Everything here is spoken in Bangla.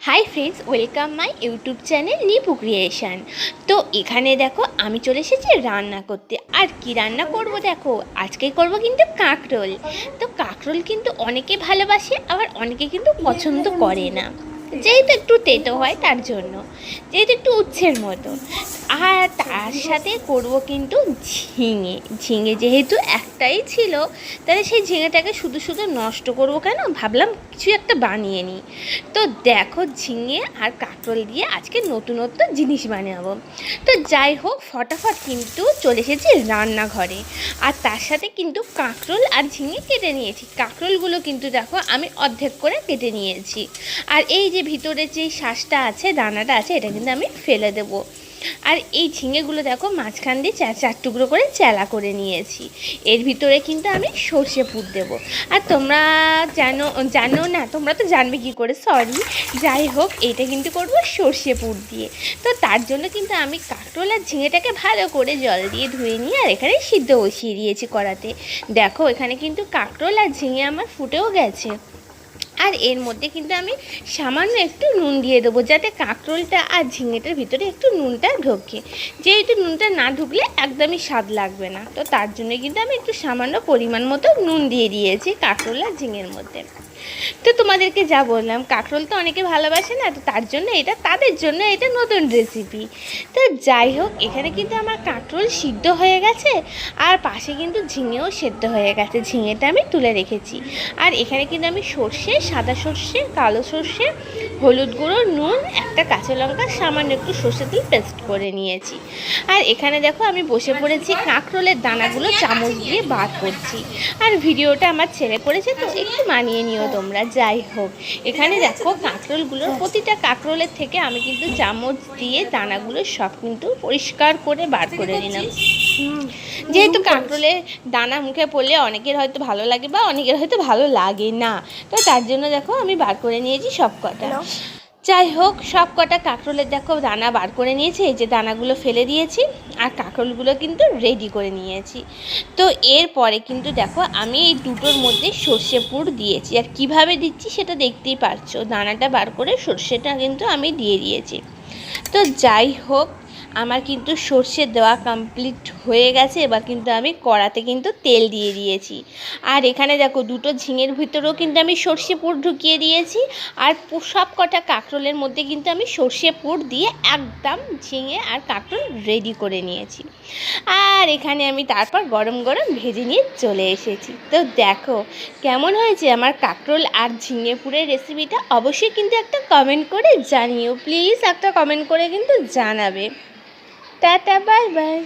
Hi friends, welcome my YouTube channel Nipu creation. তো এখানে দেখো, আমি চলে এসেছি রান্না করতে। আর কি রান্না করব দেখো আজকে করব কিন্তু কাঁকরোল। তো কাঁকরোল কিন্তু অনেকে ভালোবাসে, আবার অনেকে কিন্তু পছন্দ করে না। যেহেতু একটু তেতো হয়, তার জন্য। যেহেতু একটু উচ্ছের মতো। আর তার সাথে করব কিন্তু ঝিঙে। ঝিঙে যেহেতু একটাই ছিল, তাহলে সেই ঝিঙেটাকে শুধু শুধু নষ্ট করব কেন? ভাবলাম কিছু একটা বানিয়ে নিই। তো দেখো ঝিঙে আর কাঁকরোল দিয়ে আজকে নতুনত্ব জিনিস বানাবো। তো যাই হোক, ফটাফট কিন্তু চলে এসেছি রান্নাঘরে। আর তার সাথে কিন্তু কাঁকরোল আর ঝিঙে কেটে নিয়েছি। কাঁকরোলগুলো কিন্তু দেখো আমি অর্ধেক করে কেটে নিয়েছি। আর এই যে ভিতরে যে শ্বাসটা আছে, দানাটা আছে, এটা কিন্তু আমি ফেলে দেবো। আর এই ঝিঙেগুলো দেখো মাঝখান দিয়ে চার চার টুকরো করে চেলা করে নিয়েছি। এর ভিতরে কিন্তু আমি সর্ষে পুর দেবো। আর তোমরা জানো জানো না, তোমরা তো জানবে কি করে সরি যাই হোক, এটা কিন্তু করব সর্ষে পুর দিয়ে। তো তার জন্য কিন্তু আমি কাঁকরোল আর ঝিঙেটাকে ভালো করে জল দিয়ে ধুয়ে নিয়ে আর এখানে সিদ্ধ বসিয়ে দিয়েছি কড়াতে। দেখো, এখানে কিন্তু কাঁকরোল আর ঝিঙে আমার ফুটেও গেছে। আর এর মধ্যে কিন্তু আমি সামান্য একটু নুন দিয়ে দেবো, যাতে কাঁকরোলটা আর ঝিঙেটার ভিতরে একটু নুনটা ঢোকে। যেহেতু নুনটা না ঢুকলে একদমই স্বাদ লাগবে না। তো তার জন্য কিন্তু আমি একটু সামান্য পরিমাণ মতো নুন দিয়ে দিয়েছি কাঁকরোল আর ঝিঙের মধ্যে। তো তোমাদেরকে যা বললাম, কাঁকরোল তো অনেকে ভালোবাসে না, তো তার জন্য এটা, তাদের জন্য এটা নতুন রেসিপি তো যাই হোক, এখানে কিন্তু আমার কাঁকরোল সিদ্ধ হয়ে গেছে, আর পাশে কিন্তু ঝিঙেও সেদ্ধ হয়ে গেছে। ঝিঙেটা আমি তুলে রেখেছি। আর এখানে কিন্তু আমি সর্ষে সাদা সর্ষে, কালো সর্ষে, হলুদ গুঁড়ো, নুন, একটা কাঁচা লঙ্কা, সামান্য একটু সর্ষে তেল পেস্ট করে নিয়েছি। আর এখানে দেখো আমি বসে পড়েছি কাঁকরোলের দানাগুলো চামচ দিয়ে বার করছি। আর ভিডিওটা আমার ছেলে করেছে, তো একটু মানিয়ে নিও তোমরা, যাই হোক। এখানে দেখো কাঁকরোলগুলোর প্রতিটা কাঁকরোলের থেকে আমি কিন্তু চামচ দিয়ে দানাগুলো সব কিন্তু পরিষ্কার করে বার করে নিলাম। যেহেতু কাঁকরোলের দানা মুখে পড়লে অনেকের হয়তো ভালো লাগে বা অনেকের হয়তো ভালো লাগে না। তো তার জন্য দেখো আমি বার করে নিয়েছি সব কটা যাই হোক সব কটা কাঁকরোলের দেখো দানা বার করে নিয়েছি এই যে দানাগুলো ফেলে দিয়েছি আর কাঁকরোলগুলো কিন্তু রেডি করে নিয়েছি। তো এরপরে কিন্তু দেখো আমি এই দুটোর মধ্যে সর্ষে পুর দিয়েছি আর কীভাবে দিচ্ছি সেটা দেখতেই পারছ। দানাটা বার করে সর্ষেটা কিন্তু আমি দিয়ে দিয়েছি। তো যাই হোক আমার কিন্তু সর্ষে দেওয়া কমপ্লিট হয়ে গেছে, এবার কিন্তু আমি কড়াতে কিন্তু তেল দিয়ে দিয়েছি। আর এখানে দেখো, দুটো ঝিঙের ভিতরেও কিন্তু আমি সর্ষে পুর ঢুকিয়ে দিয়েছি, আর সব কটা কাঁকরোলের মধ্যে কিন্তু আমি সর্ষে পুর দিয়ে একদম ঝিঙে আর কাঁকরোল রেডি করে নিয়েছি। আর এখানে আমি তারপর গরম গরম ভেজে নিয়ে চলে এসেছি। তো দেখো, কেমন হয়েছে আমার কাঁকরোল আর ঝিঙে পুরের রেসিপিটা অবশ্যই কিন্তু একটা কমেন্ট করে জানিও। প্লিজ একটা কমেন্ট করে কিন্তু জানাবে। Tata bye bye